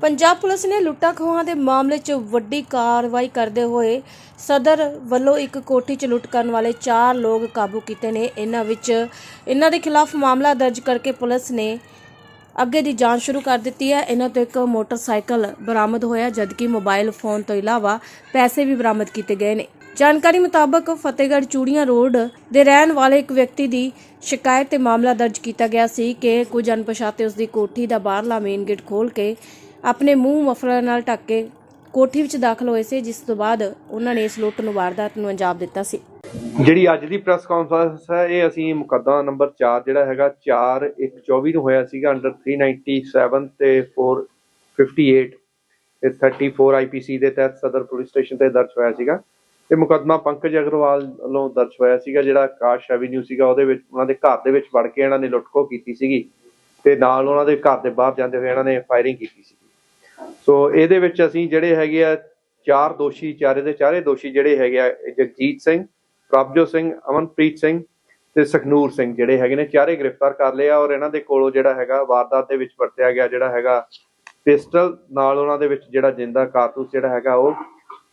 Punjab police ਨੇ ਲੁੱਟਾਂ ਖੋਹਾਂ ਦੇ ਮਾਮਲੇ 'ਚ ਵੱਡੀ ਕਾਰਵਾਈ ਕਰਦੇ ਹੋਏ ਸਦਰ ਵੱਲੋਂ ਇੱਕ ਕੋਠੀ 'ਚ ਲੁੱਟ ਕਰਨ ਵਾਲੇ 4 ਲੋਕ ਕਾਬੂ ਕੀਤੇ ਨੇ। ਇਹਨਾਂ ਵਿੱਚ ਇਹਨਾਂ ਦੇ ਖਿਲਾਫ ਮਾਮਲਾ ਦਰਜ ਕਰਕੇ ਪੁਲਿਸ ਨੇ ਅੱਗੇ ਦੀ ਜਾਂਚ ਸ਼ੁਰੂ ਕਰ ਦਿੱਤੀ ਹੈ। ਇਹਨਾਂ ਤੋਂ ਇੱਕ ਮੋਟਰਸਾਈਕਲ ਬਰਾਮਦ ਹੋਇਆ, ਜਦਕਿ ਮੋਬਾਈਲ ਫੋਨ ਤੋਂ ਇਲਾਵਾ ਪੈਸੇ ਵੀ ਬਰਾਮਦ ਕੀਤੇ ਗਏ ਨੇ। ਜਾਣਕਾਰੀ ਮੁਤਾਬਕ ਫਤਿਹਗੜ੍ਹ ਚੂੜੀਆਂ ਰੋਡ ਦੇ ਰਹਿਣ ਵਾਲੇ ਇੱਕ ਵਿਅਕਤੀ ਦੀ ਸ਼ਿਕਾਇਤ ਤੇ ਮਾਮਲਾ ਦਰਜ ਕੀਤਾ ਗਿਆ ਸੀ ਕਿ ਕੁਝ ਅਣਪਛਾਤੇ ਉਸ ਦੀ ਕੋਠੀ ਦਾ ਬਾਹਰਲਾ ਮੇਨ ਗੇਟ ਖੋਲ ਕੇ ਆਪਣੇ ਮੂੰਹ ਮਫਲਰ ਨਾਲ ਢੱਕ ਕੇ ਕੋਠੀ ਵਿੱਚ ਦਾਖਲ ਹੋਏ ਸੀ, ਜਿਸ ਤੋਂ ਬਾਅਦ ਉਹਨਾਂ ਨੇ ਇਸ ਲੁੱਟ ਨੂੰ ਵਾਰਦਾਤ ਨੂੰ ਅੰਜਾਮ ਦਿੱਤਾ ਸੀ। ਜਿਹੜੀ ਅੱਜ ਦੀ ਪ੍ਰੈਸ ਕਾਨਫਰੰਸ ਹੈ, ਇਹ ਅਸੀਂ ਮੁਕੱਦਮਾ ਨੰਬਰ 4 ਜਿਹੜਾ ਹੈਗਾ 4 1 24 ਨੂੰ ਹੋਇਆ ਸੀਗਾ ਅੰਡਰ 397 ਤੇ 458 ਤੇ 34 ਆਈਪੀਸੀ ਦੇ ਤਹਿਤ ਸਦਰ ਪੁਲਿਸ ਸਟੇਸ਼ਨ ਤੇ ਦਰਜ ਹੋਇਆ ਸੀਗਾ। ਇਹ ਮੁਕੱਦਮਾ ਪੰਕਜ ਅਗਰਵਾਲ ਵੱਲੋਂ ਦਰਜ ਹੋਇਆ ਸੀਗਾ, ਜਿਹੜਾ ਕਾਸ਼ ਐਵੀਨਿਊ ਸੀਗਾ, ਉਹਦੇ ਵਿੱਚ ਉਹਨਾਂ ਦੇ ਘਰ ਦੇ ਵਿੱਚ ਵੜ ਕੇ ਇਹਨਾਂ ਨੇ ਲੁੱਟਖੋ ਕੀਤੀ ਸੀਗੀ ਤੇ ਨਾਲ ਉਹਨਾਂ ਦੇ ਘਰ ਦੇ ਬਾਹਰ ਜਾਂਦੇ ਹੋਏ ਇਹਨਾਂ ਨੇ ਫਾਇਰਿੰਗ ਕੀਤੀ ਸੀ। ਸੋ ਇਹਦੇ ਵਿੱਚ ਅਸੀਂ ਜਿਹੜੇ ਹੈਗੇ ਆ ਚਾਰ ਦੋਸ਼ੀ, ਚਾਰੇ ਦੇ ਚਾਰੇ ਦੋਸ਼ੀ ਜਿਹੜੇ ਹੈਗੇ ਆ ਜਗਜੀਤ ਸਿੰਘ, ਪ੍ਰਭਜੋਤ ਸਿੰਘ, ਅਮਨਪ੍ਰੀਤ ਸਿੰਘ ਤੇ ਸਖਨੂਰ ਸਿੰਘ ਜਿਹੜੇ ਹੈਗੇ ਨੇ, ਚਾਰੇ ਗ੍ਰਿਫਤਾਰ ਕਰ ਲਏ ਆ ਔਰ ਇਹਨਾਂ ਦੇ ਕੋਲੋਂ ਜਿਹੜਾ ਹੈਗਾ ਵਾਰਦਾਤ ਦੇ ਵਿੱਚ ਵਰਤਿਆ ਗਿਆ ਜਿਹੜਾ ਹੈਗਾ ਪਿਸਟਲ ਨਾਲ ਉਹਨਾਂ ਦੇ ਵਿੱਚ ਜਿਹੜਾ ਜਿੰਦਾ ਕਾਰਤੂਸ ਜਿਹੜਾ ਹੈਗਾ ਉਹ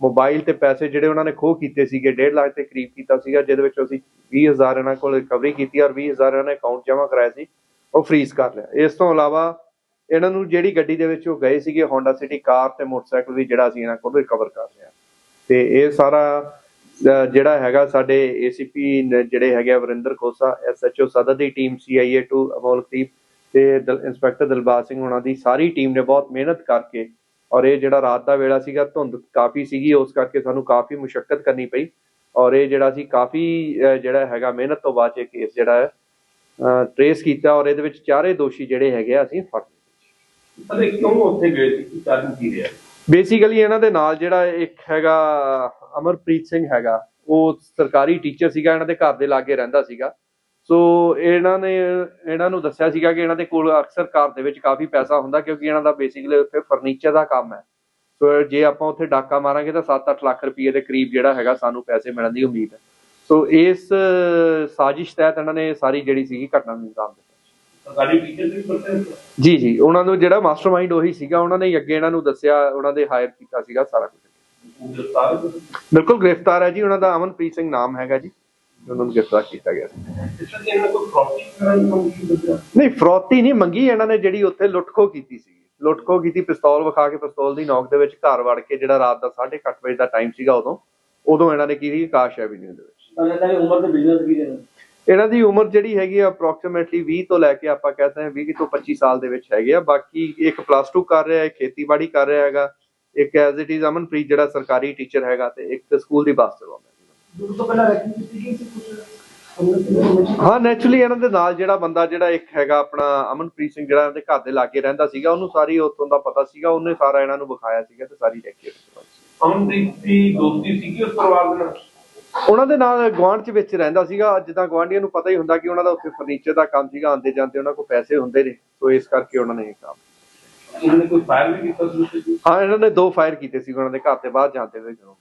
ਮੋਬਾਈਲ ਤੇ ਪੈਸੇ ਜਿਹੜੇ ਉਹਨਾਂ ਨੇ ਖੋਹ ਕੀਤੇ ਸੀਗੇ 1.5 ਲੱਖ ਦੇ ਕਰੀਬ ਕੀਤਾ ਸੀਗਾ, ਜਿਹਦੇ ਵਿੱਚ ਅਸੀਂ 20000 ਇਹਨਾਂ ਕੋਲ ਰਿਕਵਰੀ ਕੀਤੀ ਔਰ 20000 ਇਹਨਾਂ ਨੇ ਅਕਾਊਂਟ ਜਮ੍ਹਾਂ ਕਰਾਇਆ ਸੀ, ਉਹ ਫ੍ਰੀਜ਼ ਕਰ ਲਿਆ। ਇਸ ਤੋਂ ਇਲਾਵਾ ਇਹਨਾਂ ਨੂੰ ਜਿਹੜੀ ਗੱਡੀ ਦੇ ਵਿੱਚ ਉਹ ਗਏ ਸੀਗੇ ਹੋਂਡਾ ਸਿਟੀ ਕਾਰ ਤੇ ਮੋਟਰਸਾਈਕਲ ਵੀ ਜਿਹੜਾ ਅਸੀਂ ਇਹਨਾਂ ਕੋਲ ਰਿਕਵਰ ਕਰ ਹਾਂ। ਤੇ ਇਹ ਸਾਰਾ ਜਿਹੜਾ ਹੈਗਾ ਸਾਡੇ ਏਸੀਪੀ ਜਿਹੜੇ ਹੈਗੇ ਆ ਵਰਿੰਦਰ ਖੋਸਾ ਐਸਐਚਓ ਸਦਰ ਦੀ ਟੀਮ ਸੀਆਈਏ 2 ਅਮੋਲਕਦੀਪ ਤੇ ਦਲ- ਇੰਸਪੈਕਟਰ ਦਿਲਬਾਗ ਸਿੰਘ ਉਹਨਾਂ ਦੀ ਸਾਰੀ ਟੀਮ ਨੇ ਬਹੁਤ ਮਿਹਨਤ ਕਰਕੇ ਔਰ ਇਹ ਜਿਹੜਾ ਰਾਤ ਦਾ ਵੇਲਾ ਸੀਗਾ, ਧੁੰਦ ਕਾਫੀ ਸੀਗੀ, ਉਸ ਕਰਕੇ ਸਾਨੂੰ ਕਾਫੀ ਮੁਸ਼ਕਲ ਕਰਨੀ ਪਈ ਔਰ ਇਹ ਜਿਹੜਾ ਸੀ ਕਾਫੀ ਜਿਹੜਾ ਹੈਗਾ ਮਿਹਨਤ ਤੋਂ ਬਾਅਦ 'ਚ ਇਹ ਕੇਸ ਜਿਹੜਾ ਹੈ ਟ੍ਰੇਸ ਕੀਤਾ ਔਰ ਇਹਦੇ ਵਿੱਚ ਚਾਰੇ ਦੋਸ਼ੀ ਜਿਹੜੇ ਹੈਗੇ ਆ ਅਸੀਂ ਫੜ ਲਏ ਕਿਉਂ ਉੱਥੇ ਗਏ ਸੀ ਕੀ ਕਾਰਨ ਕੀ ਰਿਹਾ? ਬੇਸਿਕਲੀ ਇਹਨਾਂ ਦੇ ਨਾਲ ਜਿਹੜਾ ਇੱਕ ਹੈਗਾ ਅਮਰਪ੍ਰੀਤ ਸਿੰਘ ਹੈਗਾ, ਉਹ ਸਰਕਾਰੀ ਟੀਚਰ ਸੀਗਾ, ਇਹਨਾਂ ਦੇ ਘਰ ਦੇ ਲਾਗੇ ਰਹਿੰਦਾ ਸੀਗਾ। ਸੋ ਇਹਨਾਂ ਨੇ, ਇਹਨਾਂ ਨੂੰ ਦੱਸਿਆ ਸੀਗਾ ਕਿ ਇਹਨਾਂ ਦੇ ਕੋਲ ਅਕਸਰ ਘਰ ਦੇ ਵਿੱਚ ਕਾਫੀ ਪੈਸਾ ਹੁੰਦਾ ਕਿਉਂਕਿ ਇਹਨਾਂ ਦਾ ਬੇਸਿਕਲੀ ਉੱਥੇ ਫਰਨੀਚਰ ਦਾ ਕੰਮ ਹੈ। ਸੋ ਜੇ ਆਪਾਂ ਉੱਥੇ ਡਾਕਾ ਮਾਰਾਂਗੇ ਤਾਂ 7-8 ਲੱਖ ਰੁਪਏ ਦੇ ਕਰੀਬ ਜਿਹੜਾ ਹੈਗਾ ਸਾਨੂੰ ਪੈਸੇ ਮਿਲਣ ਦੀ ਉਮੀਦ ਹੈ। ਸੋ ਇਸ ਸਾਜ਼ਿਸ਼ ਤਹਿਤ ਇਹਨਾਂ ਨੇ ਸਾਰੀ ਜਿਹੜੀ ਸੀਗੀ ਘਟਨਾ ਨੂੰ ਅੰਜਾਮ ਦਿੱਤਾ। ਸਰਕਾਰੀ ਟੀਚਰ ਵੀ ਪੜ੍ਹਦੇ ਜੀ ਜੀ ਉਹਨਾਂ ਨੂੰ ਜਿਹੜਾ ਮਾਸਟਰਮਾਈਂਡ ਉਹੀ ਸੀਗਾ ਉਹਨਾਂ ਨੇ ਹੀ ਅੱਗੇ ਇਹਨਾਂ ਨੂੰ ਦੱਸਿਆ ਉਹਨਾਂ ਦੇ ਹਾਇਰ ਕੀਤਾ ਸੀਗਾ ਸਾਰਾ ਕੁਝ ਗ੍ਰਿਫਤਾਰ ਬਿਲਕੁਲ ਗ੍ਰਿਫਤਾਰ ਹੈ ਜੀ ਉਹਨਾਂ ਦਾ ਅਮਨਪ੍ਰੀਤ ਸਿੰਘ ਨਾਮ ਹੈਗਾ ਜੀ ਉਹਨਾਂ ਨੂੰ ਗ੍ਰਿਫਤਾਰ ਕੀਤਾ ਗਿਆ ਦੀ ਨਹੀਂ ਫਰੌਤੀ ਨਹੀਂ ਮੰਗੀ ਇਹਨਾਂ ਨੇ ਜਿਹੜੀ ਉੱਥੇ ਲੁੱਟਖੋ ਕੀਤੀ ਸੀ। ਲੁੱਟਖੋ ਕੀਤੀ ਪਿਸਤੌਲ ਵਿਖਾ ਕੇ ਪਿਸਤੌਲ ਦੀ ਨੋਕ ਦੇ ਵਿੱਚ ਘਰ ਵੜ ਕੇ ਜਿਹੜਾ ਰਾਤ ਦਾ 8:30 ਵਜੇ ਦਾ ਟਾਈਮ ਸੀਗਾ ਉਦੋਂ ਉਦੋਂ ਇਹਨਾਂ ਨੇ ਕੀਤੀ ਕਾਸ਼ ਐਵੀਨਿਊ ਦੇ ਵਿੱਚ। ਉਹਨਾਂ ਦੀ ਉਮਰ ਤੇ ਬਿਜ਼ਨਸ ਕੀ ਹੈ? ਇਹਨਾਂ ਦੀ ਉਮਰ ਜਿਹੜੀ ਹੈਗੀ ਆ ਅਪਰੋਕਸੀਮੇਟਲੀ 20 ਤੋਂ ਲੈ ਕੇ ਆਪਾਂ ਕਹਿੰਦੇ ਹਾਂ 20 ਤੋਂ 25 ਸਾਲ ਦੇ ਵਿੱਚ ਹੈਗੇ ਆ। ਬਾਕੀ ਇੱਕ ਪਲੱਸ 2 ਕਰ ਰਿਹਾ ਹੈ ਖੇਤੀਬਾੜੀ ਕਰ ਰਿਹਾ ਹੈਗਾ। ਇੱਕ ਐਜ਼ ਇਟ ਇਜ਼ ਅਮਨਪ੍ਰੀਤ ਜਿਹੜਾ ਸਰਕਾਰੀ ਟੀਚਰ ਹੈਗਾ ਤੇ ਇੱਕ ਸਕੂਲ ਦੀ ਬੱਸ ਚਲਾਉਂਦਾ ਤੋਂ ਪਹਿਲਾਂ ਰੈਕਿੰਗ ਕੀਤੀ ਗਈ ਸੀ ਕੁਝ ਹਾਂ ਨੈਚੁਰਲੀ ਇਹਨਾਂ ਦੇ ਨਾਲ ਜਿਹੜਾ ਬੰਦਾ ਜਿਹੜਾ ਇੱਕ ਹੈਗਾ ਆਪਣਾ ਅਮਨਪ੍ਰੀਤ ਸਿੰਘ ਜਿਹੜਾ ਇਹਨਾਂ ਦੇ ਘਰ ਦੇ ਲਾਗੇ ਰਹਿੰਦਾ ਸੀਗਾ ਉਹਨੂੰ ਸਾਰੀ ਉੱਥੋਂ ਦਾ ਪਤਾ ਸੀਗਾ ਉਹਨੇ ਸਾਰਾ ਇਹਨਾਂ ਨੂੰ ਵਿਖਾਇਆ ਸੀਗਾ ਤੇ ਸਾਰੀ ਐਕਟੀਵਿਟੀ ਅਮਨਦੀਪ ਦੀ ਦੋਸਤੀ ਸੀਗੀ ਉਸ ਪਰਿਵਾਰ ਦੇ ਨਾਲ? ਉਹਨਾਂ ਦੇ ਨਾਲ ਗਵਾਂਢ ਚ ਵਿੱਚ ਰਹਿੰਦਾ ਸੀਗਾ। ਜਿੱਦਾਂ ਗਵਾਂਢੀਆਂ ਨੂੰ ਪਤਾ ਹੀ ਹੁੰਦਾ ਕਿ ਉਹਨਾਂ ਦਾ ਉੱਥੇ ਫਰਨੀਚਰ ਦਾ ਕੰਮ ਸੀਗਾ ਆਉਂਦੇ ਜਾਂਦੇ ਉਹਨਾਂ ਕੋਲ ਪੈਸੇ ਹੁੰਦੇ ਨੇ। ਸੋ ਇਸ ਕਰਕੇ ਉਹਨਾਂ ਨੇ ਇਹ ਕੰਮ ਉਹਨਾਂ ਨੇ ਕੋਈ ਫਾਇਰ ਵੀ ਕੀਤਾ ਸੀ ਹਾਂ ਇਹਨਾਂ ਨੇ ਦੋ ਫਾਇਰ ਕੀਤੇ ਸੀ ਉਹਨਾਂ ਦੇ ਘਰ ਦੇ ਬਾਹਰ ਜਾਂਦੇ ਹੋਏ ਜਦੋਂ।